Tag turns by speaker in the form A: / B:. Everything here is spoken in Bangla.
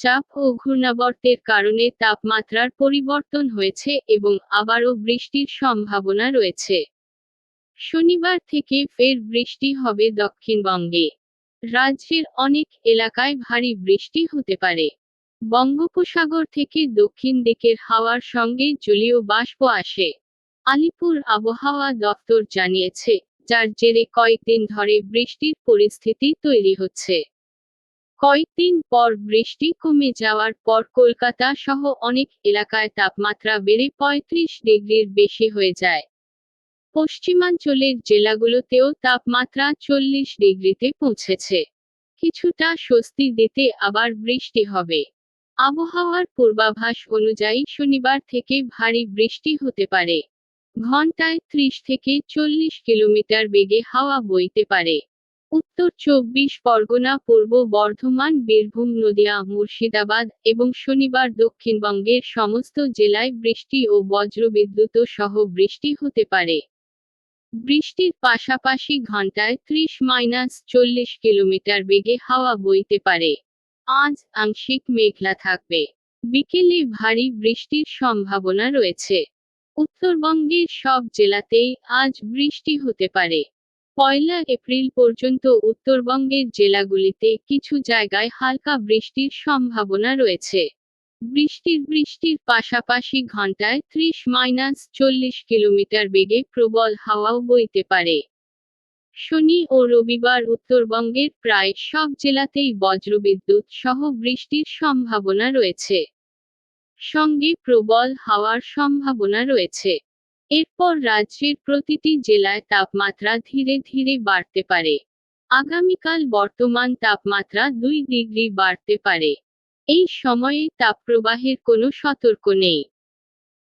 A: নিম্নচাপ ও ঘূর্ণাবর্তের কারণে তাপমাত্রার পরিবর্তন হয়েছে এবং আবারও বৃষ্টির সম্ভাবনা রয়েছে। শনিবার থেকে ফের বৃষ্টি হবে দক্ষিণবঙ্গে। রাজ্যের অনেক এলাকায় ভারী বৃষ্টি হতে পারে। বঙ্গোপসাগর থেকে দক্ষিণ দিকের হাওয়ার সঙ্গে জলীয় বাষ্প আসে। আলিপুর আবহাওয়া দপ্তর জানিয়েছে, যার জেরে কয়েকদিন ধরে বৃষ্টির পরিস্থিতি তৈরি হচ্ছে। কয়েকদিন পর বৃষ্টি কমে যাওয়ার পর কলকাতা সহ অনেক এলাকায় তাপমাত্রা বেড়ে পঁয়ত্রিশ ডিগ্রির বেশি হয়ে যায়। পশ্চিমাঞ্চলের জেলাগুলোতেও তাপমাত্রা চল্লিশ ডিগ্রিতে পৌঁছেছে। কিছুটা স্বস্তি দিতে আবার বৃষ্টি হবে। আবহাওয়ার পূর্বাভাস অনুযায়ী শনিবার থেকে ভারী বৃষ্টি হতে পারে। ঘন্টায় ত্রিশ থেকে চল্লিশ কিলোমিটার বেগে হাওয়া বইতে পারে। উত্তর চব্বিশ পরগনা, পূর্ব বর্ধমান, বীরভূম, নদিয়া, মুর্শিদাবাদ এবং শনিবার দক্ষিণবঙ্গের সমস্ত জেলায় বৃষ্টি ও বজ্রবিদ্যুৎ সহ বৃষ্টি হতে পারে। বৃষ্টির পাশাপাশি ঘন্টায় ত্রিশ মাইনাস চল্লিশ কিলোমিটার বেগে হাওয়া বইতে পারে। আজ আংশিক মেঘলা থাকবে। বিকেলে ভারী বৃষ্টির সম্ভাবনা রয়েছে। উত্তরবঙ্গের সব জেলাতেই আজ বৃষ্টি হতে পারে। পয়লা এপ্রিল পর্যন্ত উত্তরবঙ্গের জেলাগুলিতে কিছু জায়গায় হালকা বৃষ্টির সম্ভাবনা রয়েছে। বৃষ্টির বৃষ্টির পাশাপাশি ঘন্টায় ত্রিশ মাইনাস চল্লিশ কিলোমিটার বেগে প্রবল হাওয়াও বইতে পারে। শনি ও রবিবার উত্তরবঙ্গের প্রায় সব জেলাতেই বজ্রবিদ্যুৎ সহ বৃষ্টির সম্ভাবনা রয়েছে। সঙ্গে প্রবল হাওয়ার সম্ভাবনা রয়েছে। এরপর রাজ্যের প্রতিটি জেলায় তাপমাত্রা ধীরে ধীরে বাড়তে পারে। আগামীকাল বর্তমান তাপমাত্রা দুই ডিগ্রি বাড়তে পারে। এই সময়ে তাপপ্রবাহের কোনো সতর্ক নেই।